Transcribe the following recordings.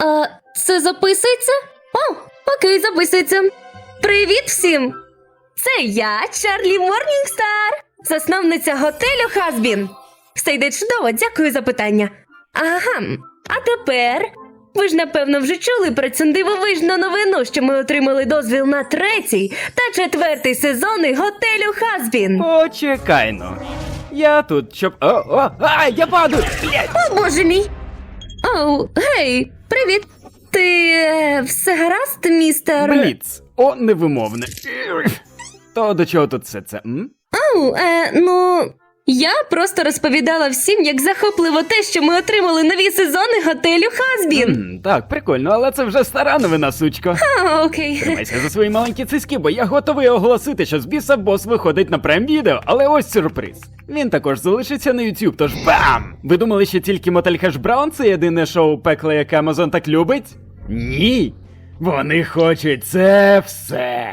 А це записується? О, окей, записується. Привіт всім! Це я, Чарлі Морнігстар, засновниця готелю Хазбін. Все йде чудово, дякую за питання. Ага, а тепер. Ви ж напевно вже чули про цю дивовижну новину, що ми отримали дозвіл на третій та четвертий сезони готелю Хазбін. Почекай ну. Я тут, щоб. О, о, ай, я падаю! О, боже мій! Оу, гей, привіт! Ти е, все гаразд, містер? Бліц! О, невимовне. То до чого тут все це? М? Оу, е, ну. Я просто розповідала всім, як захопливо те, що ми отримали нові сезони готелю Хазбін. М, Так, прикольно, але це вже стара новина, сучко. А, окей. Тримайся за свої маленькі цицьки, бо я готовий оголосити, що з біса бос виходить на прем відео, але ось сюрприз. Він також залишиться на YouTube, тож бам! Ви думали, що тільки Мотель Хеш Браун це єдине шоу пекла, яке Амазон так любить? Ні! Вони хочуть це все.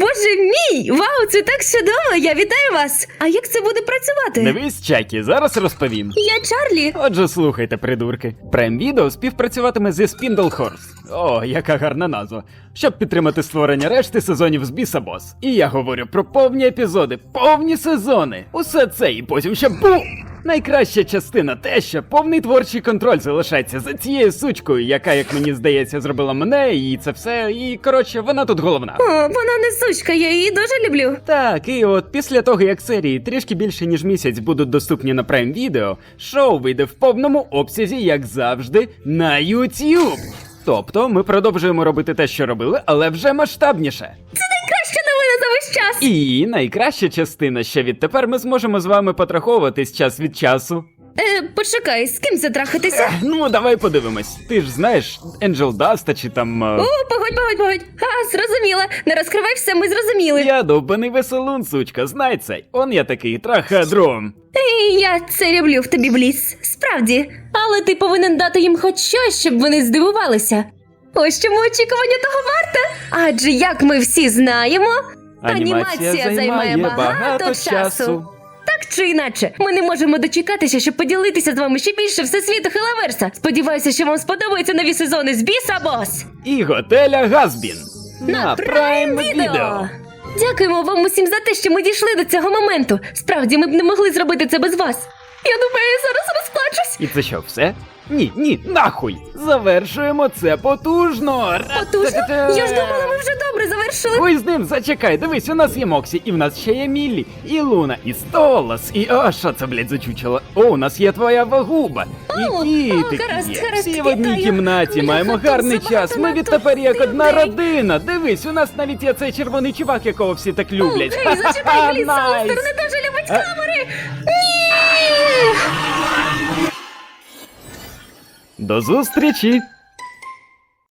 Боже мій! Вау, це так чудово! Я вітаю вас! А як це буде працювати? Дивись, Чакі, зараз розповім. Я Чарлі. Отже, слухайте, придурки. Прем відео співпрацюватиме зі Spindle Horse. О, яка гарна назва. Щоб підтримати створення решти сезонів з Біса Бос. І я говорю про повні епізоди, повні сезони. Усе це і потім ще бум! Найкраща частина те, що повний творчий контроль залишається за цією сучкою, яка, як мені здається, зробила мене, і це все. І коротше, вона тут головна. О, вона не сучка, я її дуже люблю. Так, і от після того, як серії трішки більше ніж місяць будуть доступні на Prime Video, шоу вийде в повному обсязі, як завжди, на YouTube. Тобто ми продовжуємо робити те, що робили, але вже масштабніше. Краща весь час. І найкраща частина, що відтепер ми зможемо з вами потраховуватись час від часу. Е, почекай, з ким це трахатися? Ну, давай подивимось. Ти ж знаєш, Angel Dust чи там. е, О, погодь, погодь, погодь. А, зрозуміла. Не розкривай все, ми зрозуміли. Я довбаний веселун, сучка, знай це. Он я такий трахадром. І я це люблю в тобі, Бліс. Справді. Але ти повинен дати їм хоч щось, щоб вони здивувалися. Ось чому очікування того варте. Адже як ми всі знаємо, анімація, займає багато, часу. Так чи іначе, ми не можемо дочекатися, щоб поділитися з вами ще більше всесвіту Хелаверса. Сподіваюся, що вам сподобаються нові сезони з Біса Бос. І готеля Газбін. на Prime Video. Дякуємо вам усім за те, що ми дійшли до цього моменту. Справді, ми б не могли зробити це без вас. Я думаю. І це що, все? Ні, ні, нахуй! Завершуємо це потужно! Потужно? Я ж думала, ми вже добре завершили. Ой, з ним, зачекай, дивись, у нас є Моксі, і в нас ще є Міллі, і Луна, і Столас, і о, що це, блядь, зачучило? О, у нас є твоя вагуба, О, і о, кітик гаразд, є. гаразд, Всі в одній вітаю. кімнаті, Бляха, маємо тут гарний забагато час. Ми надто відтепер як одна людей. родина. Дивись, у нас навіть є цей червоний чувак, якого всі так О, люблять. Гей, зачекай, Найс. Солстер не дуже любить камери. До зустрічі!